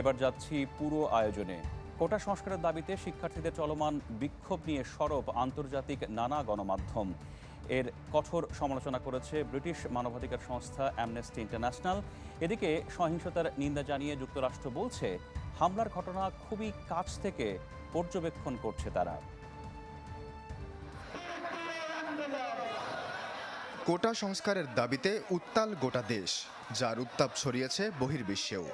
এবার যাচ্ছি পুরো আয়োজনে। কোটা সংস্কারের দাবিতে শিক্ষার্থীদের চলমান বিক্ষোভ নিয়ে সরব আন্তর্জাতিক নানা গণমাধ্যম। এর কঠোর সমালোচনা করেছে ব্রিটিশ মানবাধিকার সংস্থা অ্যামনেস্টি ইন্টারন্যাশনাল এদিকে সহিংসতার নিন্দা জানিয়ে যুক্তরাষ্ট্র বলছে, হামলার ঘটনা খুবই কাছ থেকে পর্যবেক্ষণ করছে তারা। কোটা সংস্কারের দাবিতে উত্তাল গোটা দেশ, যার উত্তাপ ছড়িয়েছে বহির্বিশ্বেও।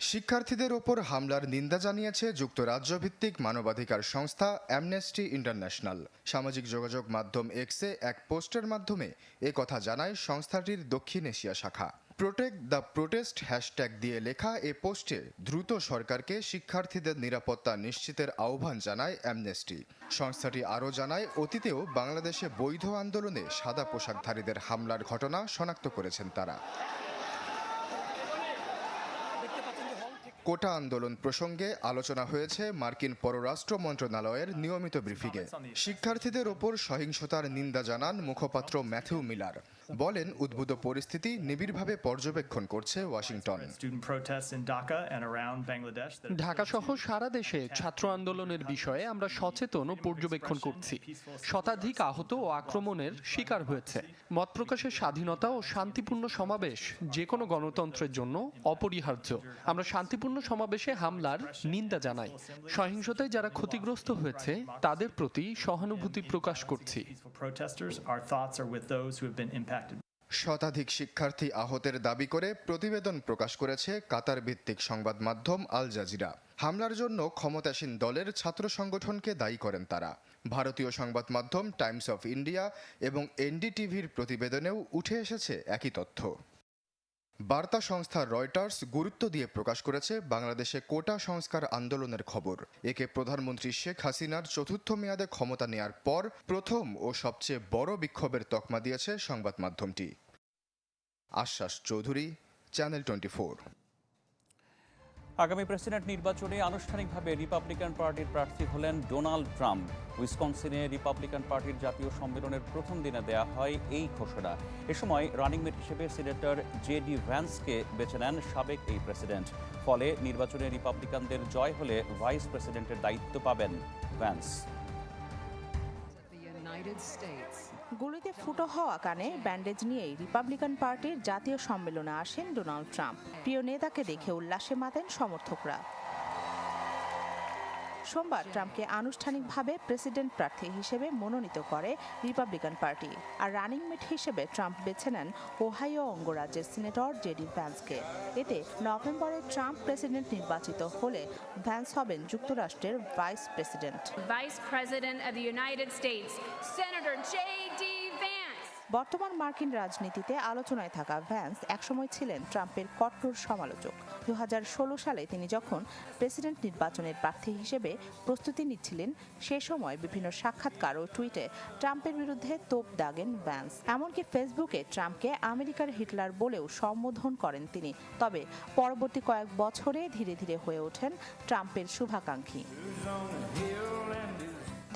শিক্ষার্থীদের ওপর হামলার নিন্দা জানিয়েছে যুক্তরাজ্যভিত্তিক মানবাধিকার সংস্থা অ্যামনেস্টি ইন্টারন্যাশনাল। সামাজিক যোগাযোগ মাধ্যম এক্সে এক পোস্টের মাধ্যমে কথা জানায় সংস্থাটির দক্ষিণ এশিয়া শাখা। প্রোটেক্ট দ্য প্রোটেস্ট হ্যাশট্যাগ দিয়ে লেখা এ পোস্টে দ্রুত সরকারকে শিক্ষার্থীদের নিরাপত্তা নিশ্চিতের আহ্বান জানায় অ্যামনেস্টি। সংস্থাটি আরও জানায়, অতীতেও বাংলাদেশে বৈধ আন্দোলনে সাদা পোশাকধারীদের হামলার ঘটনা শনাক্ত করেছেন তারা। কোটা আন্দোলন প্রসঙ্গে আলোচনা হয়েছে মার্কিন পররাষ্ট্র মন্ত্রণালয়ের নিয়মিত ব্রিফিংয়ে। শিক্ষার্থীদের ওপর সহিংসতার নিন্দা জানান মুখপাত্র ম্যাথিউ মিলার। বলেন উদ্ভূত পরিস্থিতি নিবিড়ভাবে পর্যবেক্ষণ করছে ওয়াশিংটন। ঢাকা সহ সারা দেশে ছাত্র আন্দোলনের বিষয়ে আমরা সচেতন ও পর্যবেক্ষণ করছি। শতাধিক আহত ও আক্রমণের শিকার হয়েছে। মত প্রকাশের স্বাধীনতা ও শান্তিপূর্ণ সমাবেশ যে কোনো গণতন্ত্রের জন্য অপরিহার্য। আমরা শান্তিপূর্ণ সমাবেশে হামলার নিন্দা জানাই। সহিংসতায় যারা ক্ষতিগ্রস্ত হয়েছে তাদের প্রতি সহানুভূতি প্রকাশ করছি। শতাধিক শিক্ষার্থী আহতের দাবি করে প্রতিবেদন প্রকাশ করেছে কাতার ভিত্তিক সংবাদ মাধ্যম আল জাজিরা। হামলার জন্য ক্ষমতাসীন দলের ছাত্র সংগঠনকে দায়ী করেন তারা। ভারতীয় সংবাদ মাধ্যম টাইমস অফ ইন্ডিয়া এবং এনডিটিভির প্রতিবেদনেও উঠে এসেছে একই তথ্য। বার্তা সংস্থা রয়টার্স গুরুত্ব দিয়ে প্রকাশ করেছে বাংলাদেশে কোটা সংস্কার আন্দোলনের খবর। একে প্রধানমন্ত্রী শেখ হাসিনার চতুর্থ মেয়াদে ক্ষমতা নেয়ার পর প্রথম ও সবচেয়ে বড় বিক্ষোভের তকমা দিয়েছে সংবাদ মাধ্যমটি। আশ্বাস চৌধুরী চ্যানেল টোয়েন্টি আগামী প্রেসিডেন্ট নির্বাচনে আনুষ্ঠানিকভাবে রিপাবলিকান পার্টির প্রার্থী হলেন ডোনাল্ড ট্রাম্প উইসকনসিনে রিপাবলিকান পার্টির জাতীয় সম্মেলনের প্রথম দিনে দেয়া হয় এই ঘোষণা। এ সময় রানিং মেট হিসেবে সিনেটর জে ডি ভ্যান্সকে বেছে নেন সাবেক এই প্রেসিডেন্ট। ফলে নির্বাচনে রিপাবলিকানদের জয় হলে ভাইস প্রেসিডেন্টের দায়িত্ব পাবেন ভ্যান্স. গুলিতে ফুটো হওয়া কানে ব্যান্ডেজ নিয়েই রিপাবলিকান পার্টির জাতীয় সম্মেলনে আসেন ডোনাল্ড ট্রাম্প। প্রিয় নেতাকে দেখে উল্লাসে মাতেন সমর্থকরা। সোমবার ট্রাম্পকে আনুষ্ঠানিকভাবে প্রেসিডেন্ট প্রার্থী হিসেবে মনোনীত করে রিপাবলিকান পার্টি আর রানিং মেট হিসেবে ট্রাম্প বেছে নেন ওহাইও অঙ্গরাজ্যের সিনেটর জেডি ভ্যান্সকে এতে নভেম্বরে ট্রাম্প প্রেসিডেন্ট নির্বাচিত হলে ভ্যান্স হবেন যুক্তরাষ্ট্রের vice president vice president of the United States Senator J.D. বর্তমান মার্কিন রাজনীতিতে আলোচনায় থাকা ভ্যান্স একসময় ছিলেন ট্রাম্পের কঠোর সমালোচক। দু হাজার ষোলো সালে তিনি যখন প্রেসিডেন্ট নির্বাচনের প্রার্থী হিসেবে প্রস্তুতি নিচ্ছিলেন, সে সময় বিভিন্ন সাক্ষাৎকার ও টুইটে ট্রাম্পের বিরুদ্ধে তোপ দাগেন ভ্যান্স। এমনকি ফেসবুকে ট্রাম্পকে আমেরিকার হিটলার বলেও সম্বোধন করেন তিনি। তবে পরবর্তী কয়েক বছরে ধীরে ধীরে হয়ে ওঠেন ট্রাম্পের শুভাকাঙ্ক্ষী।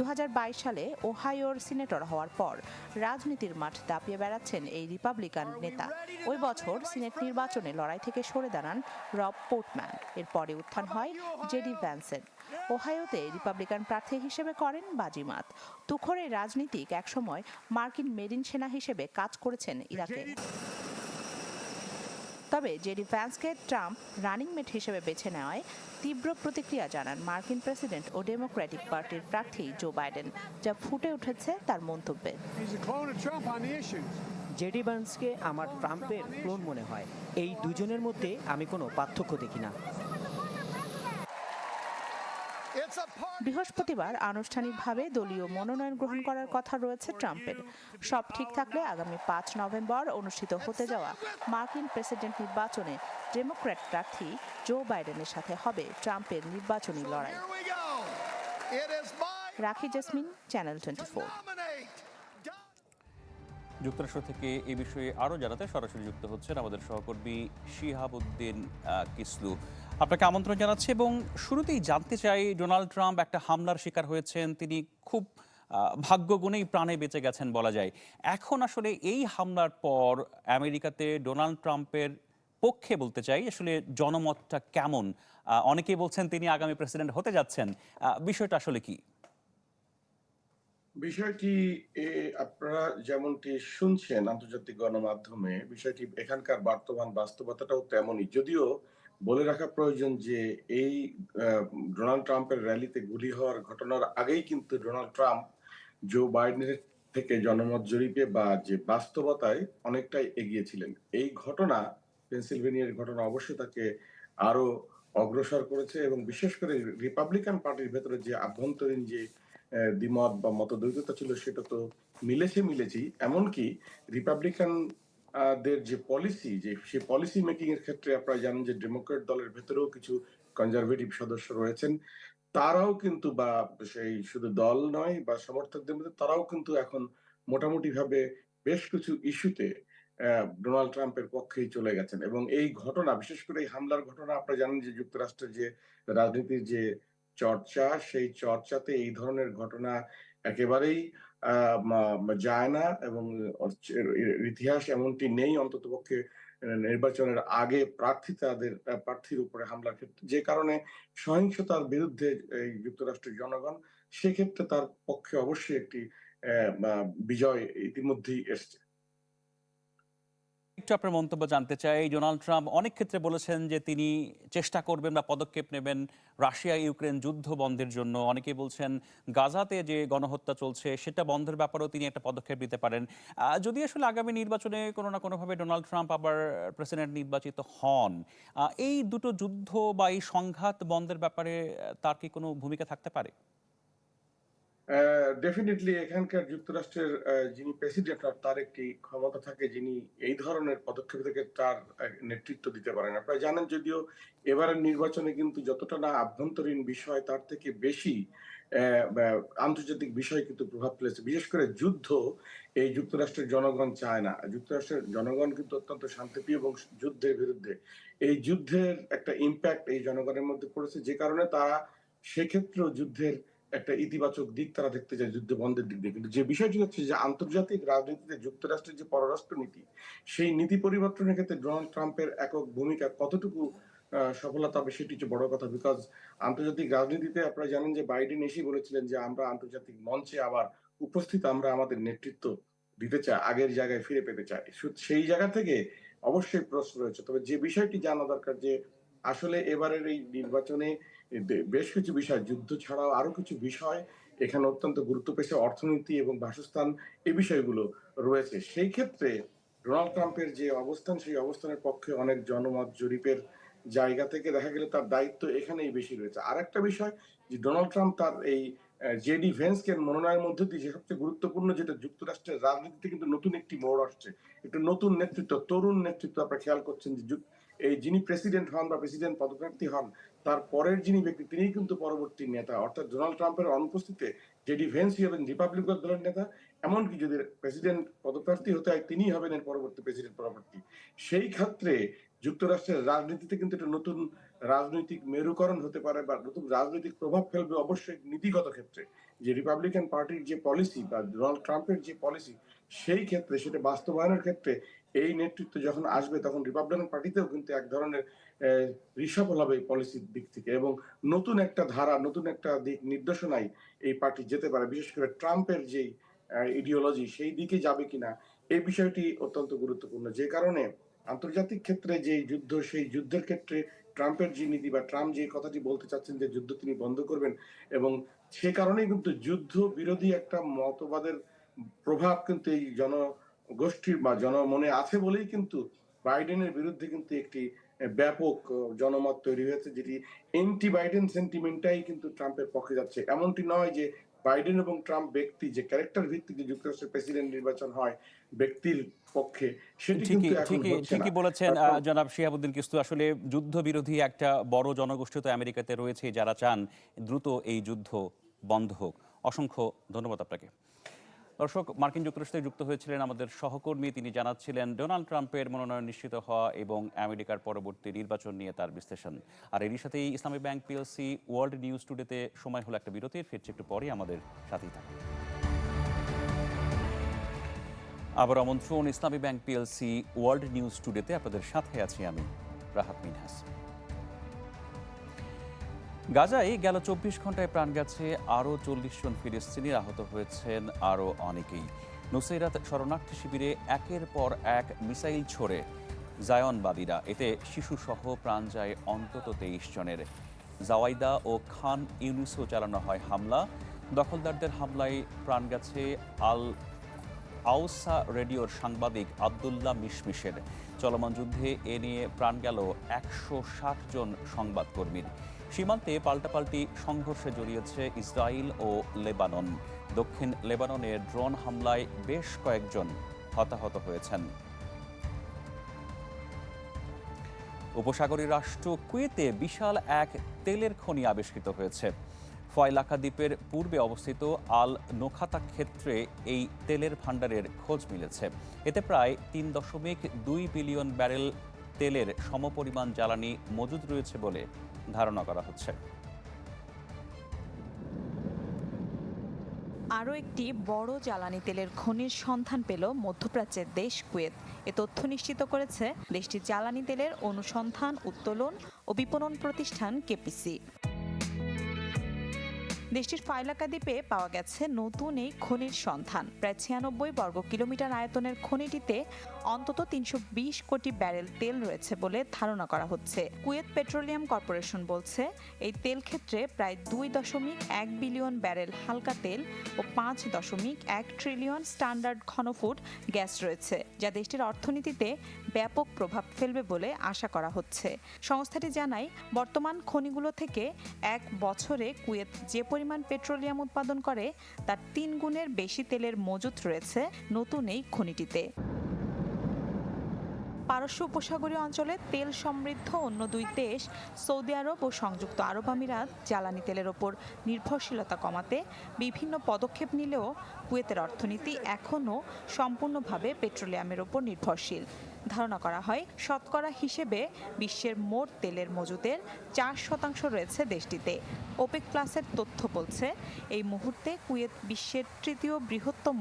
দু হাজার বাইশ সালে ওহাইওর সিনেটর হওয়ার পর রাজনীতির মাঠ দাপিয়ে বেড়াচ্ছেন এই রিপাবলিকান নেতা। ওই বছর সিনেট নির্বাচনে লড়াই থেকে সরে দাঁড়ান রব পোর্টম্যান। এরপরে উত্থান হয় জেডি ভ্যান্সের ওহাইওতে রিপাবলিকান প্রার্থী হিসেবে করেন বাজিমাত। তুখরে রাজনীতিক একসময় মার্কিন মেরিন সেনা হিসেবে কাজ করেছেন ইরাকে। তবে জেডি ভ্যান্সকে ট্রাম্প রানিং মেট হিসেবে বেছে নেওয়ায় তীব্র প্রতিক্রিয়া জানান মার্কিন প্রেসিডেন্ট ও ডেমোক্রেটিক পার্টির প্রার্থী জো বাইডেন যা ফুটে উঠেছে তার মন্তব্যে. জেডি বার্নসকে আমার ট্রাম্পের ক্লোন মনে হয়। এই দুজনের মধ্যে আমি কোনো পার্থক্য দেখি না। বৃহস্পতিবার আনুষ্ঠানিকভাবে দলীয় মনোনয়ন গ্রহণ করার কথা রয়েছে ট্রাম্পের। সব ঠিক থাকলে আগামী পাঁচ নভেম্বর অনুষ্ঠিত হতে যাওয়া মার্কিন প্রেসিডেন্ট নির্বাচনে ডেমোক্র্যাট প্রার্থী জো বাইডেনের সাথে হবে ট্রাম্পের নির্বাচনী লড়াই। রাখি জেসমিন চ্যানেল টোয়েন্টি. যুক্তরাষ্ট্র থেকে এ বিষয়ে আরও জানাতে সরাসরি যুক্ত হচ্ছেন আমাদের সহকর্মী শিহাবুদ্দিন কিসলু। আপনাকে আমন্ত্রণ জানাচ্ছি এবং শুরুতেই জানতে চাই, ডোনাল্ড ট্রাম্প একটা হামলার শিকার হয়েছেন, তিনি খুব ভাগ্যগুণেই প্রাণে বেঁচে গেছেন বলা যায়। এখন আসলে এই হামলার পর আমেরিকাতে ডোনাল্ড ট্রাম্পের পক্ষে বলতে চাই, আসলে জনমতটা কেমন? অনেকেই বলছেন তিনি আগামী প্রেসিডেন্ট হতে যাচ্ছেন। বিষয়টা আসলে কি? বিষয়টি আপনারা যেমনটি শুনছেন আন্তর্জাতিক গণমাধ্যমে, বিষয়টি এখানকার বর্তমান বাস্তবতাটাও তেমনই। যদিও বলে রাখা প্রয়োজন যে এই ডোনাল্ড ট্রাম্পের র্যালিতে গুলি হওয়ার ঘটনার আগেই কিন্তু ডোনাল্ড ট্রাম্প জো বাইডেনের থেকে জনমত জরিপে বা যে বাস্তবতায় অনেকটাই এগিয়েছিলেন। এই ঘটনা, পেনসিলভেনিয়ার ঘটনা অবশ্যই তাকে আরও অগ্রসর করেছে এবং বিশেষ করে রিপাবলিকান পার্টির ভেতরে যে আভ্যন্তরীণ যে দ্বিমত বা মতদ্বৈততা ছিল সেটা তো মিলেছে মিলেছেই। এমনকি রিপাবলিকান দের যে পলিসি যে সেই পলিসি মেকিং এর ক্ষেত্রে আপনারা জানেন যে ডেমোক্রেট দলের ভেতরেও কিছু কনজারভেটিভ সদস্য রয়েছেন। তারাও কিন্তু বা সেই শুধু দল নয় বা সমর্থকদের মধ্যে তারাও কিন্তু এখন মোটামুটি ভাবে বেশ কিছু ইস্যুতে ডোনাল্ড ট্রাম্পের পক্ষেই চলে গেছেন। এবং এই ঘটনা, বিশেষ করে এই হামলার ঘটনা, আপনারা জানেন যে যুক্তরাষ্ট্রের যে রাজনীতির যে চর্চা, সেই চর্চাতে এই ধরনের ঘটনা একেবারেই যায় না এবং ইতিহাস এমনটি নেই অন্ততপক্ষে নির্বাচনের আগে প্রার্থী তাদের, প্রার্থীর উপরে হামলার ক্ষেত্রে। যে কারণে সহিংসতার বিরুদ্ধে এই যুক্তরাষ্ট্রের জনগণ সেক্ষেত্রে তার পক্ষে অবশ্যই একটি বিজয় ইতিমধ্যেই এসছে। একটু আপনার মন্তব্য জানতে চাই। ডোনাল্ড ট্রাম্প অনেক ক্ষেত্রে বলেছেন যে তিনি চেষ্টা করবেন বা পদক্ষেপ নেবেন রাশিয়া ইউক্রেন যুদ্ধ বন্ধের জন্য। অনেকে বলছেন গাজাতে যে গণহত্যা চলছে, সেটা বন্ধের ব্যাপারেও তিনি একটা পদক্ষেপ নিতে পারেন। যদি আসলে আগামী নির্বাচনে কোনো না কোনোভাবে ডোনাল্ড ট্রাম্প আবার প্রেসিডেন্ট নির্বাচিত হন এই দুটো যুদ্ধ বা এই সংঘাত বন্ধের ব্যাপারে তার কি কোনো ভূমিকা থাকতে পারে? ডেফিনেটলি এখানকার যুক্তরাষ্ট্রের যিনি প্রেসিডেন্ট তার একটি ক্ষমতা থাকে যিনি এই ধরনের পদক্ষেপ থেকে তার নেতৃত্ব দিতে পারেন। আপনারা জানেন যদিও এবারের নির্বাচনে কিন্তু যতটা না আভ্যন্তরীণ বিষয় তার থেকে বেশি আন্তর্জাতিক বিষয় কিন্তু প্রভাব ফেলেছে। বিশেষ করে যুদ্ধ এই যুক্তরাষ্ট্রের জনগণ চায় না। যুক্তরাষ্ট্রের জনগণ কিন্তু অত্যন্ত শান্তিপ্রিয় এবং যুদ্ধের বিরুদ্ধে। এই যুদ্ধের একটা ইম্প্যাক্ট এই জনগণের মধ্যে পড়েছে, যে কারণে তারা সেক্ষেত্রেও যুদ্ধের একটা ইতিবাচক দিক তারা দেখতে চায় যুদ্ধ বন্ধের দিক দিয়ে। কিন্তু যে বিষয়টি হচ্ছে যে আন্তর্জাতিক রাজনীতিতে যুক্তরাষ্ট্রের যে পররাষ্ট্র নীতি, সেই নীতি পরিবর্তনের ক্ষেত্রে ডোনাল্ড ট্রাম্পের একক ভূমিকা কতটুকু সফলতা হবে সেটি হচ্ছে বড় কথা। বিকজ আন্তর্জাতিক রাজনীতিতে আপনারা জানেন যে বাইডেন এসেই বলেছিলেন যে আমরা আন্তর্জাতিক মঞ্চে আবার উপস্থিত, আমরা আমাদের নেতৃত্ব দিতে চাই, আগের জায়গায় ফিরে পেতে চাই। সেই জায়গা থেকে অবশ্যই প্রশ্ন রয়েছে। তবে যে বিষয়টি জানা দরকার যে আসলে এবারের এই নির্বাচনে বেশ কিছু বিষয়, যুদ্ধ ছাড়াও আরও কিছু বিষয় এখানে অত্যন্ত গুরুত্ব পেয়েছে, অর্থনীতি এবং বাসস্থান এই বিষয়গুলো রয়েছে। সেই ক্ষেত্রে ডোনাল্ড ট্রাম্পের যে অবস্থান, সেই অবস্থানের পক্ষে অনেক জনমত জরিপের জায়গা থেকে দেখা গেলে তার দায়িত্ব এখানেই বেশি রয়েছে। আর একটা বিষয় যে ডোনাল্ড ট্রাম্প তার এই জেডি ভেন্সকে মনোনয়নের মধ্যে দিয়ে যে সবচেয়ে গুরুত্বপূর্ণ যেটা যুক্তরাষ্ট্রের রাজনীতিতে কিন্তু নতুন একটি মোড় আসছে। একটু নতুন নেতৃত্ব, তরুণ নেতৃত্ব আপনারা খেয়াল করছেন যে এই যিনি প্রেসিডেন্ট হন বা প্রেসিডেন্ট পদপ্রার্থী হন, তার পরের যিনি ব্যক্তি তিনি কিন্তু পরবর্তী নেতা। অর্থাৎ ডোনাল্ড ট্রাম্পের অনুপস্থিতিতে জেডি ভেন্স হবেন রিপাবলিকান দলের নেতা, এমনকি যদি প্রেসিডেন্ট পদপ্রার্থী হতে হয় তিনি হবেন এর পরবর্তী প্রেসিডেন্ট পরবর্তী সেই ক্ষেত্রে যুক্তরাষ্ট্রের রাজনীতিতে কিন্তু একটা নতুন রাজনৈতিক মেরুকরণ হতে পারে বা নতুন রাজনৈতিক প্রভাব ফেলবে অবশ্যই নীতিগত ক্ষেত্রে। যে রিপাবলিকান পার্টির যে পলিসি বা ডোনাল্ড ট্রাম্পের যে পলিসি সেই ক্ষেত্রে, সেটা বাস্তবায়নের ক্ষেত্রে এই নেতৃত্ব যখন আসবে, তখন রিপাবলিকান পার্টিতেও কিন্তু এক ধরনের রিসফল হবে এই পলিসির দিক থেকে এবং নতুন একটা ধারা, নতুন একটা দিক নির্দেশনায় এই পার্টি যেতে পারে। বিশেষ করে ট্রাম্পের যেই ইডিওলজি সেই দিকে যাবে কিনা এই বিষয়টি অত্যন্ত গুরুত্বপূর্ণ। যে কারণে আন্তর্জাতিক ক্ষেত্রে যে যুদ্ধ, সেই যুদ্ধের ক্ষেত্রে ট্রাম্পের যে নীতি বা ট্রাম্প যে কথাটি বলতে চাচ্ছেন যে যুদ্ধ তিনি বন্ধ করবেন, এবং সে কারণেই কিন্তু যুদ্ধ বিরোধী একটা মতবাদের প্রভাব কিন্তু এই জনগোষ্ঠীর বা জনমনে আছে বলেই কিন্তু বাইডেনের বিরুদ্ধে কিন্তু একটি ব্যাপক জনমত তৈরি হয়েছে, যেটি এন্টি বাইডেন সেন্টিমেন্টটাই কিন্তু ট্রাম্পের পক্ষে যাচ্ছে। এমনটি নয় যে বাইডেন এবং ট্রাম্প ব্যক্তি যে ক্যারেক্টার ভিত্তিক যে যুক্তরাষ্ট্রের প্রেসিডেন্ট নির্বাচন হয় ব্যক্তির পক্ষে সেটি কিন্তু ঠিকই এখন ঠিকই হচ্ছে ঠিকই বলেছেন জনাব শিহাবুদ্দিন কিস্তু। আসলে যুদ্ধ বিরোধী একটা বড় জনগোষ্ঠী তো আমেরিকাতে রয়েছে যারা চান দ্রুত এই যুদ্ধ বন্ধ হোক। অসংখ্য ধন্যবাদ আপনাকে। দর্শক, মার্কিন যুক্তরাষ্ট্রে যুক্ত হয়েছিলেন আমাদের সহকর্মী। তিনি জানাচ্ছিলেন, ডোনাল্ড ট্রাম্পের মনোনয়ন নিশ্চিত হওয়া এবং আমেরিকার পরবর্তী নির্বাচন নিয়ে তার বিশ্লেষণ। আর এরই সাথেই Islami bank PLC world news টুডেতে সময় হলো একটা বিরতির। ফিরছে একটু পরে, আমাদের সাথেই থাকুন। আবার আমন্ত্রণ, Islami bank PLC world news টুডেতে। আপনাদের সাথে আছি আমি, রাহাত মিনহাস। গাজায় গেল চব্বিশ ঘন্টায় প্রাণ গেছে আরও চল্লিশ জন ফিলিস্তিনি আহত হয়েছেন আরও অনেকেই। নুসৈরাত শরণার্থী শিবিরে একের পর এক মিসাইল ছড়ে জায়নবাদীরা। এতে শিশুসহ প্রাণ যায় অন্তত তেইশ জনের। জাওয়াইদা ও খান ইউনিসও চালানো হয় হামলা। দখলদারদের হামলায় প্রাণ গেছে আল আউসা রেডিওর সাংবাদিক আবদুল্লাহ মিশমিশের। চলমান যুদ্ধে এ নিয়ে প্রাণ গেল একশো ষাট জন সংবাদকর্মীর। সীমান্তে পাল্টাপাল্টি সংঘর্ষে জড়িয়েছে ইসরায়েল ও লেবানন। দক্ষিণ লেবাননের ড্রোন হামলায় বেশ কয়েকজন হতাহত হয়েছেন। উপসাগরীয় রাষ্ট্র কুয়েতে বিশাল এক তেলের খনি আবিষ্কৃত হয়েছে। ফয়লাকা দ্বীপের পূর্বে অবস্থিত আল নোখাতা ক্ষেত্রে এই তেলের ভাণ্ডারের খোঁজ মিলেছে। এতে প্রায় তিন দশমিক দুই বিলিয়ন ব্যারেল তেলের সমপরিমাণ জ্বালানি মজুদ রয়েছে বলে ধারণা করা হচ্ছে। আরও একটি বড় জ্বালানি তেলের খনির সন্ধান পেল মধ্যপ্রাচ্যের দেশ কুয়েত। এ তথ্য নিশ্চিত করেছে দেশটির জ্বালানি তেলের অনুসন্ধান, উত্তোলন ও বিপণন প্রতিষ্ঠান কেপিসি। দেশটির ফাইলাকা দ্বীপে পাওয়া গেছে নতুন এই খনির সন্ধান। প্রায় ছিয়ানব্বই বর্গ কিলোমিটার আয়তনের খনিটিতে অন্তত তিনশো বিশ কোটি ব্যারেল তেল রয়েছে বলে ধারণা করা হচ্ছে। কুয়েত পেট্রোলিয়াম কর্পোরেশন বলছে, এই তেল ক্ষেত্রে প্রায় দুই দশমিক এক বিলিয়ন ব্যারেল হালকা তেল ও পাঁচ দশমিক এক ট্রিলিয়ন স্ট্যান্ডার্ড ঘনফুট গ্যাস রয়েছে, যা দেশটির অর্থনীতিতে ব্যাপক প্রভাব ফেলবে বলে আশা করা হচ্ছে। সংস্থাটি জানায়, বর্তমান খনিগুলো থেকে এক বছরে কুয়েত যে পরিমাণ পেট্রোলিয়াম উৎপাদন করে, তার তিন গুণের বেশি তেলের মজুত রয়েছে নতুন এই খনিটিতে। পারস্য উপসাগরীয় অঞ্চলে তেল সমৃদ্ধ অন্য দুই দেশ, সৌদি আরব ও সংযুক্ত আরব আমিরাত জ্বালানি তেলের ওপর নির্ভরশীলতা কমাতে বিভিন্ন পদক্ষেপ নিলেও কুয়েতের অর্থনীতি এখনও সম্পূর্ণভাবে পেট্রোলিয়ামের ওপর নির্ভরশীল। ধারণা করা হয়, শতকরা হিসেবে বিশ্বের মোট তেলের মজুদের চার শতাংশ রয়েছে দেশটিতে। ওপেক প্লাসের তথ্য বলছে, এই মুহূর্তে কুয়েত বিশ্বের তৃতীয় বৃহত্তম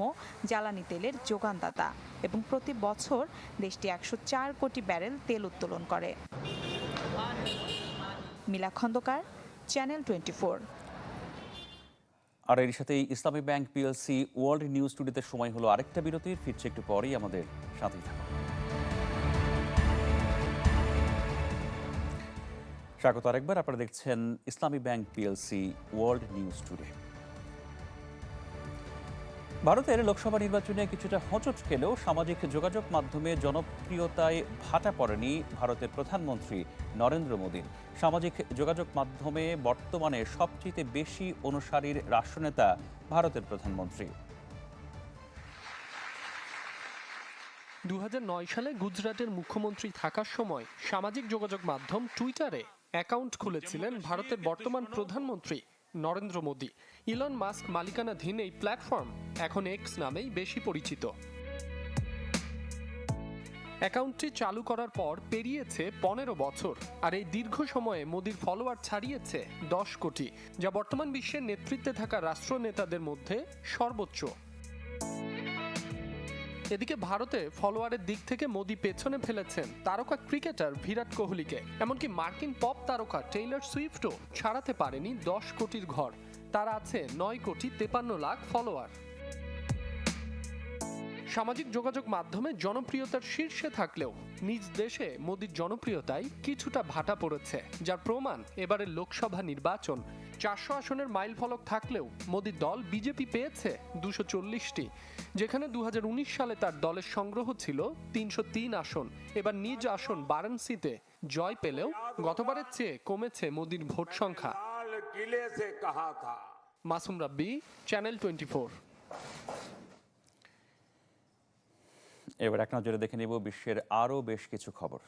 জ্বালানি তেলের যোগানদাতা এবং প্রতি বছর দেশটি একশো চার কোটি ব্যারেল তেল উত্তোলন করে। মিলা খন্দকার, চ্যানেল টোয়েন্টি আর এর সাথেই Islami bank PLC world news টুডেতে সময় হলো আরেকটা বিরতির, ফিরছে একটু পরেই আমাদের সাথেই থাকুন। স্বাগত আরেকবার। আপনারা দেখছেন Islami bank PLC world news today. ভারতের লোকসভা নির্বাচনে কিছুটা হচট খেলেও সামাজিক যোগাযোগ মাধ্যমে জনপ্রিয়তায় ভাটা পড়েনি ভারতের প্রধানমন্ত্রী নরেন্দ্র মোদীর সামাজিক যোগাযোগ মাধ্যমে বর্তমানে সবচেয়ে বেশি অনুসারীর রাষ্ট্রনেতা ভারতের প্রধানমন্ত্রী। দু হাজার নয় সালে গুজরাটের মুখ্যমন্ত্রী থাকার সময় সামাজিক যোগাযোগ মাধ্যম টুইটারে অ্যাকাউন্ট খুলেছিলেন ভারতের বর্তমান প্রধানমন্ত্রী নরেন্দ্র মোদী। ইলন মাস্ক মালিকানাধীন এই প্ল্যাটফর্ম এখন এক্স নামেই বেশি পরিচিত। অ্যাকাউন্টটি চালু করার পর পেরিয়েছে পনেরো বছর আর এই দীর্ঘ সময়ে মোদির ফলোয়ার ছাড়িয়েছে দশ কোটি যা বর্তমান বিশ্বের নেতৃত্বে থাকা রাষ্ট্রনেতাদের মধ্যে সর্বোচ্চ। এদিকে ভারতে ফলোয়ারের দিক থেকে মোদি পেছনে ফেলেছেন তারকা ক্রিকেটার বিরাট কোহলিকে। এমনকি মার্কিন পপ তারকা টেইলর সুইফটও ছাড়াতে পারেনি দশ কোটির ঘর। তার আছে নয় কোটি তেপান্ন লাখ ফলোয়ার। সামাজিক যোগাযোগ মাধ্যমে জনপ্রিয়তার শীর্ষে থাকলেও নিজ দেশে মোদির জনপ্রিয়তায় কিছুটা ভাটা পড়েছে, যার প্রমাণ এবারের লোকসভা নির্বাচন। চারশো আসনের মাইল ফলক থাকলেও মোদির দল বিজেপি পেয়েছে দুশো চল্লিশটি। যেখানে দু সালে তার দলের সংগ্রহ ছিল তিনশো তিন আসন। এবার নিজ আসন বারাণসীতে জয় পেলেও গতবারের চেয়ে কমেছে মোদির ভোট সংখ্যা। মাসুম রাব্বি চ্যানেল টোয়েন্টি এবার এক নজরে দেখে নেব বিশ্বের আরও বেশ কিছু খবর।